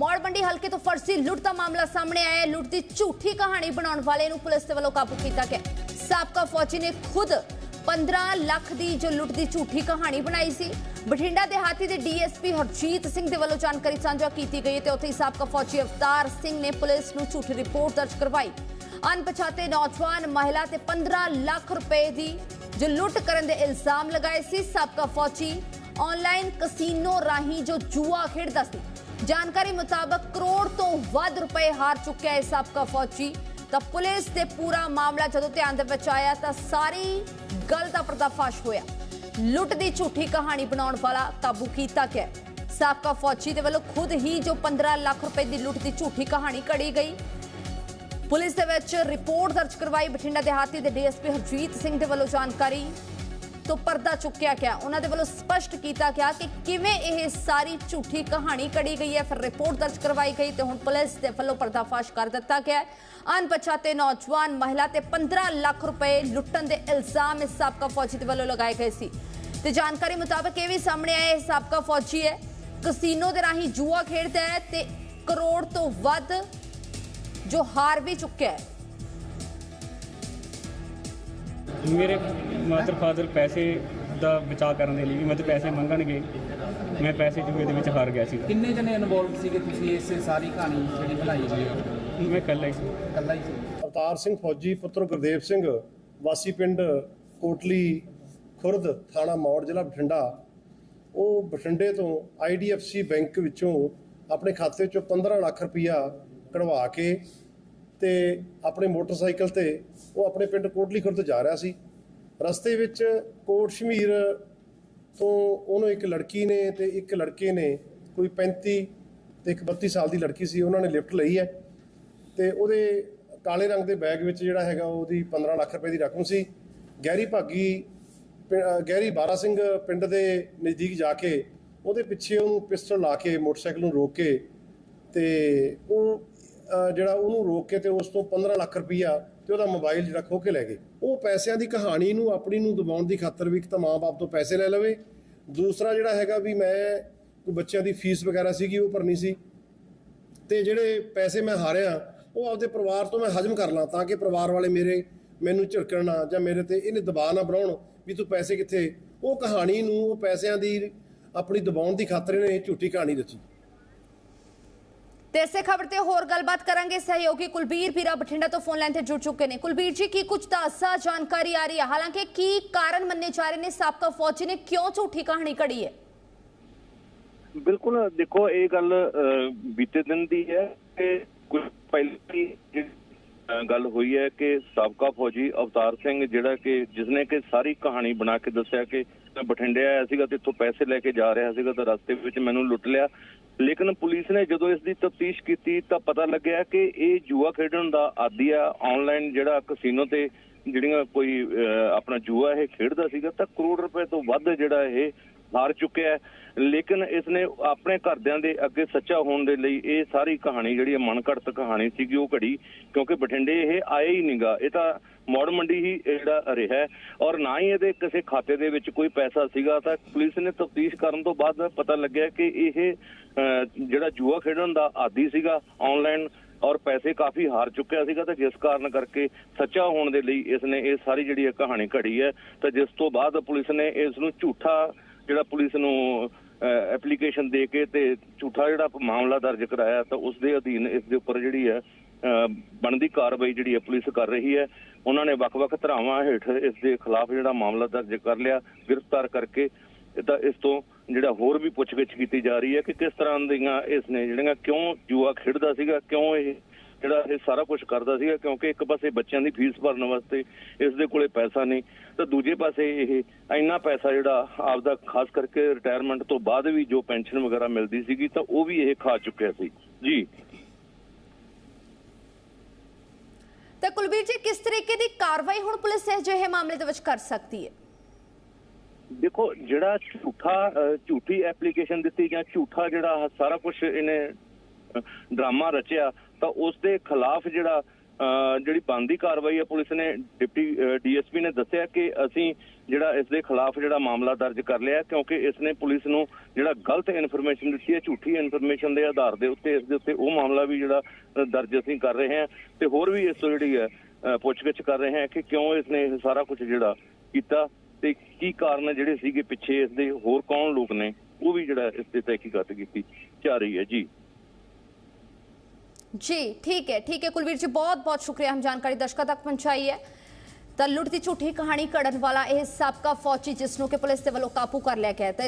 ਮੌੜ ਮੰਡੀ ਹਲਕੇ ਤੋਂ ਫਰਜ਼ੀ ਲੁੱਟ ਦਾ ਮਾਮਲਾ ਸਾਹਮਣੇ ਆਇਆ ਹੈ। ਲੁੱਟ ਦੀ ਝੂਠੀ ਕਹਾਣੀ ਬਣਾਉਣ ਵਾਲੇ ਨੂੰ ਪੁਲਿਸ ਦੇ ਵੱਲੋਂ ਕਾਬੂ ਕੀਤਾ ਗਿਆ ਸਾਬਕਾ ਫੌਜੀ ਨੇ ਖੁਦ 15 ਲੱਖ ਦੀ ਜੋ ਲੁੱਟ ਦੀ ਝੂਠੀ ਕਹਾਣੀ ਬਣਾਈ ਸੀ। ਬਠਿੰਡਾ ਦੇਹਾਤੀ ਦੇ ਡੀਐਸਪੀ ਹਰਜੀਤ ਸਿੰਘ ਦੇ ਵੱਲੋਂ ਜਾਣਕਾਰੀ ਸਾਂਝਾ ਕੀਤੀ ਗਈ ਤੇ ਉੱਥੇ ਹੀ ਸਾਬਕਾ ਫੌਜੀ ਅਵਤਾਰ ਸਿੰਘ ਨੇ ਪੁਲਿਸ ਨੂੰ ਝੂਠੀ ਰਿਪੋਰਟ ਦਰਜ ਕਰਵਾਈ। ਅਣਪਛਾਤੇ ਨੌਜਵਾਨ, ਮਹਿਲਾ ਤੇ 15 ਲੱਖ ਰੁਪਏ ਦੀ ਜੋ ਲੁੱਟ ਕਰਨ ਦੇ ਇਲਜ਼ਾਮ ਲਗਾਏ ਸੀ। ਸਾਬਕਾ ਫੌਜੀ ਆਨਲਾਈਨ ਕਸੀਨੋ ਰਾਹੀਂ ਜੋ ਜੂਆ ਖੇਡਦਾ ਸੀ। ਜਾਣਕਾਰੀ ਮੁਤਾਬਕ ਕਰੋੜ ਤੋਂ ਵੱਧ ਰੁਪਏ ਹਾਰ ਚੁੱਕਿਆ ਹੈ ਸਾਬਕਾ ਫੌਜੀ। ਤਾਂ ਪੁਲਿਸ ਦੇ ਪੂਰਾ ਮਾਮਲਾ ਜਦੋਂ ਧਿਆਨ ਦੇ ਵਿੱਚ ਆਇਆ ਤਾਂ ਸਾਰੀ ਗੱਲ ਦਾ ਪਰਦਾਫਾਸ਼ ਹੋਇਆ। ਲੁੱਟ ਦੀ ਝੂਠੀ ਕਹਾਣੀ ਬਣਾਉਣ ਵਾਲਾ ਕਾਬੂ ਕੀਤਾ ਗਿਆ। ਸਾਬਕਾ ਫੌਜੀ ਦੇ ਵੱਲੋਂ ਖੁਦ ਹੀ ਜੋ 15 ਲੱਖ ਰੁਪਏ ਦੀ ਲੁੱਟ ਦੀ ਝੂਠੀ ਕਹਾਣੀ ਘੜੀ ਗਈ। ਪੁਲਿਸ ਦੇ ਵਿੱਚ ਰਿਪੋਰਟ ਦਰਜ ਕਰਵਾਈ ਬਠਿੰਡਾ ਦਿਹਾਤੀ ਦੇ ਡੀਐਸਪੀ ਹਰਜੀਤ ਸਿੰਘ ਦੇ ਵੱਲੋਂ ਜਾਣਕਾਰੀ। ਤੋਂ ਪਰਦਾ ਚੁੱਕਿਆ ਗਿਆ। ਉਹਨਾਂ ਦੇ ਵੱਲੋਂ ਸਪਸ਼ਟ ਕੀਤਾ ਗਿਆ ਕਿ ਕਿਵੇਂ ਇਹ ਸਾਰੀ ਝੂਠੀ ਕਹਾਣੀ ਕੜੀ ਗਈ ਹੈ। ਫਿਰ ਰਿਪੋਰਟ ਦਰਜ ਕਰਵਾਈ ਗਈ ਤੇ ਹੁਣ ਪੁਲਿਸ ਦੇ ਵੱਲੋਂ ਪਰਦਾਫਾਸ਼ ਕਰ ਦਿੱਤਾ ਗਿਆ ਅਣਪਛਾਤੇ ਨੌਜਵਾਨ ਮਹਿਲਾ ਤੇ 15 ਲੱਖ ਰੁਪਏ ਲੁੱਟਣ ਦੇ ਇਲਜ਼ਾਮ ਇਸ ਸਾਬਕਾ ਫੌਜੀ ਦੇ ਵੱਲੋਂ ਲਗਾਏ ਗਏ ਸੀ। ਤੇ ਜਾਣਕਾਰੀ ਮੁਤਾਬਕ ਇਹ ਵੀ ਸਾਹਮਣੇ ਆਇਆ, ਇਹ ਸਾਬਕਾ ਫੌਜੀ ਹੈ। ਕਸੀਨੋ ਦੇ ਰਾਹੀਂ ਜੂਆ ਖੇਡਦਾ ਹੈ ਤੇ ਕਰੋੜ ਤੋਂ ਵੱਧ ਜੋ ਹਾਰ ਵੀ ਚੁੱਕਿਆ ਹੈ। ਮੇਰੇ ਮਦਰ ਫਾਦਰ ਪੈਸੇ ਦਾ ਬਚਾਅ ਕਰਨ ਦੇ ਲਈ ਵੀ ਮੇਰੇ ਤੋਂ ਪੈਸੇ ਮੰਗਣਗੇ ਮੈਂ ਪੈਸੇ ਜੂਏ ਦੇ ਵਿੱਚ ਹਾਰ ਗਿਆ ਸੀ। ਕਿੰਨੇ ਜਣੇ ਇਨਵੋਲਵ ਸੀਗੇ ਤੁਸੀਂ ਇਸ ਸਾਰੀ ਕਹਾਣੀ ਜਿਹੜੀ ਬਣਾਈ ਹੋਈ ਹੈ? ਮੈਂ ਇਕੱਲਾ ਹੀ ਸੀ। ਇਕੱਲਾ ਹੀ ਸੀ। ਅਵਤਾਰ ਸਿੰਘ ਫੌਜੀ ਪੁੱਤਰ ਗੁਰਦੇਵ ਸਿੰਘ ਵਾਸੀ ਪਿੰਡ ਕੋਟਲੀ ਖੁਰਦ ਥਾਣਾ ਮੌੜ ਜ਼ਿਲ੍ਹਾ ਬਠਿੰਡਾ। ਉਹ ਬਠਿੰਡੇ ਤੋਂ ਆਈਡੀਐਫਸੀ ਬੈਂਕ ਵਿੱਚੋਂ ਆਪਣੇ ਖਾਤੇ ਚੋਂ 15 ਲੱਖ ਰੁਪਇਆ ਕਢਵਾ ਕੇ ਤੇ ਆਪਣੇ ਮੋਟਰਸਾਈਕਲ ਤੇ ਉਹ ਆਪਣੇ ਪਿੰਡ ਕੋਟਲੀ ਖੁਰਦ ਜਾ ਰਿਹਾ ਸੀ। ਰਸਤੇ ਵਿੱਚ ਕੋਟ ਸ਼ਮੀਰ ਤੋਂ ਉਹਨੂੰ ਇੱਕ ਲੜਕੀ ਨੇ ਤੇ ਇੱਕ ਲੜਕੇ ਨੇ, ਕੋਈ 35 ਤੇ ਇੱਕ 32 ਸਾਲ ਦੀ ਲੜਕੀ ਸੀ, ਉਹਨਾਂ ਨੇ ਲਿਫਟ ਲਈ ਹੈ ਤੇ ਉਹਦੇ ਕਾਲੇ ਰੰਗ ਦੇ ਬੈਗ ਵਿੱਚ ਜਿਹੜਾ ਹੈਗਾ ਉਹਦੀ 15 ਲੱਖ ਰੁਪਏ ਦੀ ਰਕਮ ਸੀ। ਗਹਿਰੀ ਭਾਗੀ ਪਿੰ- ਗਹਿਰੀ ਬਾਰਾ ਸਿੰਘ ਪਿੰਡ ਦੇ ਨਜ਼ਦੀਕ ਜਾ ਕੇ ਉਹਦੇ ਪਿੱਛੇ ਉਹਨੂੰ ਪਿਸਟਲ ਲਾ ਕੇ ਮੋਟਰਸਾਈਕਲ ਨੂੰ ਰੋਕ ਕੇ ਤੇ ਉਹ ਜਿਹੜਾ ਉਹਨੂੰ ਰੋਕ ਕੇ ਤੇ ਉਸ ਤੋਂ 15 ਲੱਖ ਰੁਪਈਆ ਤੇ ਉਹਦਾ ਮੋਬਾਈਲ ਜਿਹੜਾ ਖੋ ਕੇ ਲੈ ਗਏ। ਉਹ ਪੈਸਿਆਂ ਦੀ ਕਹਾਣੀ ਨੂੰ, ਆਪਣੀ ਨੂੰ ਦਬਾਉਣ ਦੀ ਖਾਤਰ ਵੀ ਇੱਕ ਤਾਂ ਮਾਂ-ਬਾਪ ਤੋਂ ਪੈਸੇ ਲੈ ਲਵੇ। ਦੂਸਰਾ ਜਿਹੜਾ ਹੈਗਾ ਵੀ ਮੈਂ ਕੋਈ ਬੱਚਿਆਂ ਦੀ ਫੀਸ ਵਗੈਰਾ ਸੀਗੀ, ਉਹ ਭਰਨੀ ਸੀ। ਤੇ ਜਿਹੜੇ ਪੈਸੇ ਮੈਂ ਹਾਰਿਆ, ਉਹ ਆਪਦੇ ਪਰਿਵਾਰ ਤੋਂ ਮੈਂ ਹਜਮ ਕਰ ਲਾਂ ਤਾਂ ਕਿ ਪਰਿਵਾਰ ਵਾਲੇ ਮੇਰੇ ਮੈਨੂੰ ਝਿੜਕਣ ਨਾ ਜਾਂ ਮੇਰੇ ਤੇ ਇਹਨੇ ਦਬਾਅ ਨਾ ਬਣਾਉਣ ਵੀ ਤੂੰ ਪੈਸੇ ਕਿੱਥੇ। ਉਹ ਕਹਾਣੀ ਨੂੰ, ਉਹ ਪੈਸਿਆਂ ਦੀ ਆਪਣੀ ਦਬਾਉਣ ਦੀ ਖਾਤਰ ਇਹਨੇ ਝੂਠੀ ਕਹਾਣੀ ਦਿੱਤੀ। ਤੇ ਇਸੇ ਖਬਰ ਤੇ ਹੋਰ ਗੱਲਬਾਤ ਕਰਾਂਗੇ ਸਹਿਯੋਗੀ ਕੁਲਬੀਰ ਪੀਰਾ ਬਠਿੰਡਾ ਤੋਂ ਫੋਨ ਲਾਈਨ ਤੇ ਜੁੜ ਚੁੱਕੇ ਨੇ। ਕੁਲਬੀਰ ਜੀ, ਕੀ ਕੁਝ ਤਾਜ਼ਾ ਜਾਣਕਾਰੀ ਆ ਰਹੀ ਹੈ? ਹਾਲਾਂਕਿ ਕੀ ਕਾਰਨ ਮੰਨੇ ਜਾ ਰਹੇ ਨੇ ਸਾਬਕਾ ਫੌਜੀ ਨੇ? ਕਿਉਂ ਝੂਠੀ ਕਹਾਣੀ ਘੜੀ ਹੈ? ਬਿਲਕੁਲ, ਦੇਖੋ, ਇਹ ਗੱਲ ਬੀਤੇ ਦਿਨ ਦੀ ਹੈ ਕਿ ਕੁਝ ਪਹਿਲਾਂ ਗੱਲ ਹੋਈ ਹੈ ਕਿ ਸਾਬਕਾ ਫੌਜੀ ਅਵਤਾਰ ਸਿੰਘ, ਜਿਹੜਾ ਕਿ ਜਿਸਨੇ ਕਿ ਸਾਰੀ ਕਹਾਣੀ ਬਣਾ ਕੇ ਦੱਸਿਆ ਕਿ ਮੈਂ ਬਠਿੰਡੇ ਆਇਆ ਸੀਗਾ ਤੇ ਇੱਥੋਂ ਪੈਸੇ ਲੈ ਕੇ ਜਾ ਰਿਹਾ ਸੀਗਾ ਤਾਂ ਰਸਤੇ ਵਿੱਚ ਮੈਨੂੰ ਲੁੱਟ ਲਿਆ। ਲੇਕਿਨ ਪੁਲਿਸ ਨੇ ਜਦੋਂ ਇਸ ਦੀ ਤਫਤੀਸ਼ ਕੀਤੀ ਤਾਂ ਪਤਾ ਲੱਗਿਆ ਕਿ ਇਹ ਜੂਆ ਖੇਡਣ ਦਾ ਆਦੀ ਆ। ਆਨਲਾਈਨ ਜਿਹੜਾ ਕਸੀਨੋ ਤੇ ਜਿਹੜੀਆਂ ਕੋਈ ਅਹ, ਆਪਣਾ ਜੂਆ ਇਹ ਖੇਡਦਾ ਸੀਗਾ ਤਾਂ ਕਰੋੜ ਰੁਪਏ ਤੋਂ ਵੱਧ ਜਿਹੜਾ ਇਹ ਹਾਰ ਚੁੱਕਿਆ ਹੈ। ਲੇਕਿਨ ਇਸ ਨੇ ਆਪਣੇ ਘਰਦਿਆਂ ਦੇ ਅੱਗੇ ਸੱਚਾ ਹੋਣ ਦੇ ਲਈ ਇਹ ਸਾਰੀ ਕਹਾਣੀ ਜਿਹੜੀ ਹੈ ਮਨਘੜਤ ਕਹਾਣੀ ਸੀਗੀ ਉਹ ਘੜੀ ਕਿਉਂਕਿ ਬਠਿੰਡੇ ਇਹ ਆਇਆ ਹੀ ਨਹੀਂਗਾ ਇਹ ਤਾਂ ਮੌੜ ਮੰਡੀ ਹੀ ਜਿਹੜਾ ਰਿਹਾ ਔਰ ਨਾ ਹੀ ਇਹਦੇ ਕਿਸੇ ਖਾਤੇ ਦੇ ਵਿੱਚ ਕੋਈ ਪੈਸਾ ਸੀਗਾ ਤਾਂ ਪੁਲਿਸ ਨੇ ਤਫਤੀਸ਼ ਕਰਨ ਤੋਂ ਬਾਅਦ ਪਤਾ ਲੱਗਿਆ ਕਿ ਇਹ ਅਹ, ਜਿਹੜਾ ਜੂਆ ਖੇਡਣ ਦਾ ਆਦੀ ਸੀਗਾ ਆਨਲਾਈਨ ਔਰ ਪੈਸੇ ਕਾਫੀ ਹਾਰ ਚੁੱਕਿਆ ਸੀਗਾ ਤੇ ਜਿਸ ਕਾਰਨ ਕਰਕੇ ਸੱਚਾ ਹੋਣ ਦੇ ਲਈ ਇਸ ਨੇ ਇਹ ਸਾਰੀ ਜਿਹੜੀ ਇਹ ਕਹਾਣੀ ਘੜੀ ਹੈ ਤਾਂ ਜਿਸ ਤੋਂ ਬਾਅਦ ਪੁਲਿਸ ਨੇ ਇਸ ਨੂੰ ਝੂਠਾ ਜਿਹੜਾ ਪੁਲਿਸ ਨੂੰ ਐਪਲੀਕੇਸ਼ਨ ਦੇ ਕੇ ਤੇ ਝੂਠਾ ਜਿਹੜਾ ਮਾਮਲਾ ਦਰਜ ਕਰਾਇਆ ਤਾਂ ਉਸ ਦੇ ਅਧੀਨ ਇਸ ਦੇ ਉੱਪਰ ਜਿਹੜੀ ਹੈ ਬਣਦੀ ਕਾਰਵਾਈ ਜਿਹੜੀ ਹੈ ਪੁਲਿਸ ਕਰ ਰਹੀ ਹੈ। ਉਹਨਾਂ ਨੇ ਵੱਖ-ਵੱਖ ਧਰਾਵਾਂ ਹੇਠ ਇਸ ਦੇ ਖਿਲਾਫ ਜਿਹੜਾ ਮਾਮਲਾ ਦਰਜ ਕਰ ਲਿਆ, ਗ੍ਰਿਫਤਾਰ ਕਰਕੇ। ਤਾਂ ਇਸ ਤੋਂ ਜਿਹੜਾ ਹੋਰ ਵੀ ਪੁੱਛਗਿੱਛ ਕੀਤੀ ਜਾ ਰਹੀ ਹੈ ਕਿ ਕਿਸ ਤਰ੍ਹਾਂ ਦੀਆਂ ਇਸ ਨੇ ਜਿਹੜੀਆਂ ਕਿਉਂ ਜੂਆ ਖੇਡਦਾ ਸੀਗਾ, ਕਿਉਂ ਇਹ ਜਿਹੜਾ ਇਹ ਸਾਰਾ ਕੁਝ ਕਰਦਾ ਸੀਗਾ, ਕਿਉਂਕਿ ਇੱਕ ਪਾਸੇ ਬੱਚਿਆਂ ਦੀ ਫੀਸ ਭਰਨ ਵਾਸਤੇ ਇਸ ਦੇ ਕੋਲੇ ਪੈਸਾ ਨਹੀਂ, ਤਾਂ ਦੂਜੇ ਪਾਸੇ ਇਹ ਇੰਨਾ ਪੈਸਾ ਜਿਹੜਾ ਆਪਦਾ ਖਾਸ ਕਰਕੇ ਰਿਟਾਇਰਮੈਂਟ ਤੋਂ ਬਾਅਦ ਵੀ ਜੋ ਪੈਨਸ਼ਨ ਵਗੈਰਾ ਮਿਲਦੀ ਸੀਗੀ, ਤਾਂ ਉਹ ਵੀ ਇਹ ਖਾ ਚੁੱਕਿਆ ਸੀ। ਜੀ। ਤੇ ਕੁਲਬੀਰ ਜੀ ਕਿਸ ਤਰੀਕੇ ਦੀ ਕਾਰਵਾਈ ਹੁਣ ਪੁਲਿਸ ਅਜਿਹੇ ਮਾਮਲੇ ਦੇ ਵਿੱਚ ਕਰ ਸਕਦੀ ਹੈ? ਦੇਖੋ ਜਿਹੜਾ ਝੂਠਾ ਅਹ, ਝੂਠੀ ਐਪਲੀਕੇਸ਼ਨ ਦਿੱਤੀ ਜਾਂ ਝੂਠਾ ਜਿਹੜਾ ਸਾਰਾ ਕੁਝ ਇਹਨੇ ਡਰਾਮਾ ਰਚਿਆ ਤਾਂ ਉਸ ਦੇ ਖਿਲਾਫ ਜਿਹੜਾ ਜਿਹੜੀ ਬੰਦੀ ਕਾਰਵਾਈ ਹੈ, ਪੁਲਿਸ ਨੇ ਡਿਪਟੀ ਡੀਐਸਪੀ ਨੇ ਦੱਸਿਆ ਕਿ ਅਸੀਂ ਜਿਹੜਾ ਇਸ ਦੇ ਖਿਲਾਫ ਜਿਹੜਾ ਮਾਮਲਾ ਦਰਜ ਕਰ ਲਿਆ ਕਿਉਂਕਿ ਇਸ ਨੇ ਪੁਲਿਸ ਨੂੰ ਜਿਹੜਾ ਗਲਤ ਇਨਫੋਰਮੇਸ਼ਨ ਦਿੱਤੀ ਹੈ, ਝੂਠੀ ਇਨਫੋਰਮੇਸ਼ਨ ਦੇ ਆਧਾਰ ਦੇ ਉੱਤੇ, ਇਸ ਦੇ ਉੱਤੇ ਉਹ ਮਾਮਲਾ ਵੀ ਜਿਹੜਾ ਦਰਜ ਅਸੀਂ ਕਰ ਰਹੇ ਹਾਂ ਤੇ ਹੋਰ ਵੀ ਇਸ ਤੋਂ ਜਿਹੜੀ ਹੈ ਪੁੱਛਗਿੱਛ ਕਰ ਰਹੇ ਹਾਂ ਕਿ ਕਿਉਂ ਇਸ ਨੇ ਇਹ ਸਾਰਾ ਕੁਝ ਜਿਹੜਾ ਕੀਤਾ ਤੇ ਕੀ ਕਾਰਨ ਜਿਹੜੇ ਸੀਗੇ ਪਿੱਛੇ ਇਸ ਦੇ ਹੋਰ ਕੌਣ ਲੋਕ ਨੇ, ਉਹ ਵੀ ਜਿਹੜਾ ਇਸ ਤੇ ਤਹਿਕੀਕਾਤ ਕੀਤੀ ਜਾ ਰਹੀ ਹੈ। ਜੀ। ਜੀ ਠੀਕ ਹੈ ਠੀਕ ਹੈ ਕੁਲਵੀਰ ਜੀ ਬਹੁਤ ਬਹੁਤ ਸ਼ੁਕਰੀਆ ਹਮ ਜਾਣਕਾਰੀ ਦਰਸ਼ਕਾਂ ਤੱਕ ਪਹੁੰਚਾਈ ਹੈ ਤਾਂ ਲੁੱਟ ਦੀ ਝੂਠੀ ਕਹਾਣੀ ਘੜਨ ਵਾਲਾ ਇਹ ਸਾਬਕਾ ਫੌਜੀ ਜਿਸ ਨੂੰ ਕਿ ਪੁਲਿਸ ਦੇ ਵੱਲੋਂ ਕਾਬੂ ਕਰ ਲਿਆ ਗਿਆ ਹੈ ਤਾਂ